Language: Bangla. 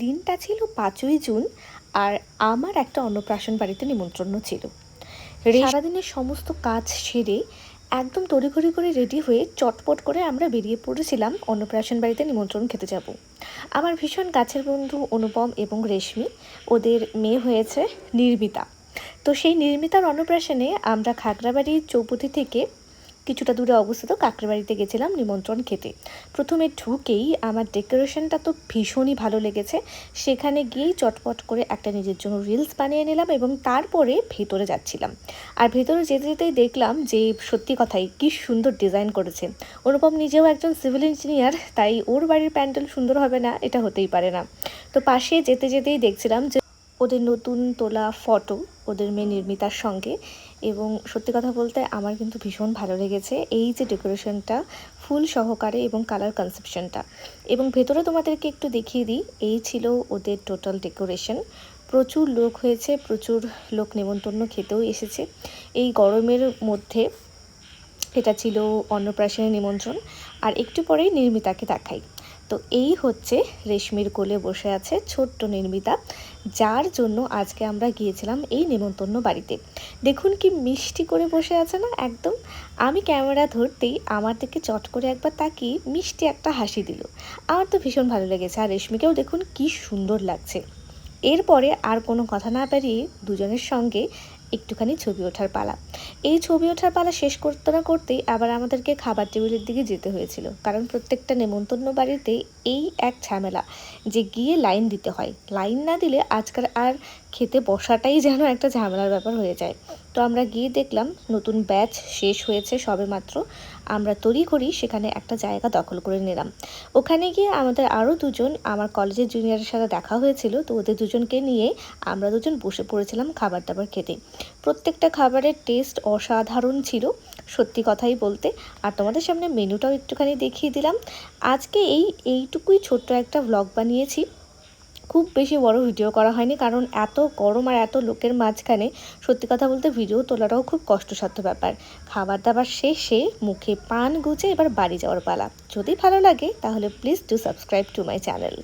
দিনটা ছিল পাঁচই জুন আর আমার একটা অন্নপ্রাশন বাড়িতে নিমন্ত্রণ ছিল। সারাদিনের সমস্ত কাজ সেরে একদম তড়িঘড়ি করে রেডি হয়ে চটপট করে আমরা বেরিয়ে পড়েছিলাম অন্নপ্রাশন বাড়িতে নিমন্ত্রণ খেতে যাব। আমার ভীষণ কাছের বন্ধু অনুপম এবং রেশমি ওদের মেয়ে হয়েছে নির্মিতা। তো সেই নির্মিতার অন্নপ্রাশনে আমরা খাগড়াবাড়ির চৌপতি থেকে কিছুটা দূরে অবস্থিত কাকড়ে বাড়িতে গেছিলাম নিমন্ত্রণ খেতে। প্রথমে ঢুকেই আমার ডেকোরেশনটা তো ভীষণই ভালো লেগেছে। সেখানে গিয়েই চটপট করে একটা নিজের জন্য রিলস বানিয়ে নিলাম এবং তারপরে ভেতরে যাচ্ছিলাম। আর ভেতরে যেতে যেতেই দেখলাম যে সত্যি কথাই কি সুন্দর ডিজাইন করেছে। অনুপম নিজেও একজন সিভিল ইঞ্জিনিয়ার, তাই ওর বাড়ির প্যান্ডেল সুন্দর হবে না, এটা হতেই পারে না। তো পাশে যেতে যেতেই দেখছিলাম যে ওদের নতুন তোলা ফটো ওদের মেয়ে নির্মিতার সঙ্গে। এবং সত্যি কথা বলতে আমার কিন্তু ভীষণ ভালো লেগেছে এই যে ডেকোরেশনটা, ফুল সহকারে এবং কালার কনসেপশনটা। এবং ভেতরে তোমাদেরকে একটু দেখিয়ে দিই, এই ছিল ওদের টোটাল ডেকোরেশন। প্রচুর লোক হয়েছে, প্রচুর লোক নেমন্তন্ন খেতেও এসেছে। এই গরমের মধ্যে এটা ছিল অন্নপ্রাশনের নিমন্ত্রণ। আর একটু পরেই নির্মিতাকে দেখাই। তো এই হচ্ছে রেশমির কোলে বসে আছে ছোট্ট নির্মিতা, যার জন্য আজকে আমরা গিয়েছিলাম এই নেমন্তন্ন বাড়িতে। দেখুন কি মিষ্টি করে বসে আছে না একদম। আমি ক্যামেরা ধরতেই আমার দিকে চট করে একবার তাকিয়ে মিষ্টি একটা হাসি দিল। আমার তো ভীষণ ভালো লেগেছে আর রেশমিকেও দেখুন কি সুন্দর লাগছে। এরপরে আর কোনো কথা না পারিয়ে দুজনের সঙ্গে একটুখানি ছবি ওঠার পালা। এই ছবি ওঠার পালা শেষ করতে না করতেই আবার আমাদেরকে খাবার টেবিলের দিকে যেতে হয়েছিল। কারণ প্রত্যেকটা নেমন্তন্ন বাড়িতে এই এক ঝামেলা, যে গিয়ে লাইন দিতে হয়। লাইন না দিলে আজকাল আর খেতে বসাটাই যেন একটা ঝামেলার ব্যাপার হয়ে যায়। তো আমরা গিয়ে দেখলাম, নতুন ব্যাচ শেষ হয়েছে সবে মাত্র। আমরা তৈরি করি, সেখানে একটা জায়গা দখল করে নিলাম। ওখানে গিয়ে আমাদের আরও দুজন, আমার কলেজের জুনিয়রের সাথে দেখা হয়েছিল। তো ওদের দুজনকে নিয়ে আমরা দুজন বসে পড়েছিলাম খাবার দাবার খেতে। প্রত্যেকটা খাবারের টেস্ট অসাধারণ ছিল, সত্যি কথাই বলতে। আর তোমাদের সামনে মেনুটাও একটুখানি দেখিয়ে দিলাম। আজকে এই, এইটুকুই ছোট্ট একটা ভ্লগ বানিয়েছি। খুব বেশি বড় ভিডিও করা হয়নি, কারণ এত গরম আর এত লোকের মাঝখানে, সত্যি কথা বলতে ভিডিও তোলাটাও খুব কষ্টসাধ্য ব্যাপার। খাবার দাবার শেষে মুখে পান গুজে এবার বাড়ি যাওয়ার পালা। যদি ভালো লাগে, তাহলে please do subscribe to my channel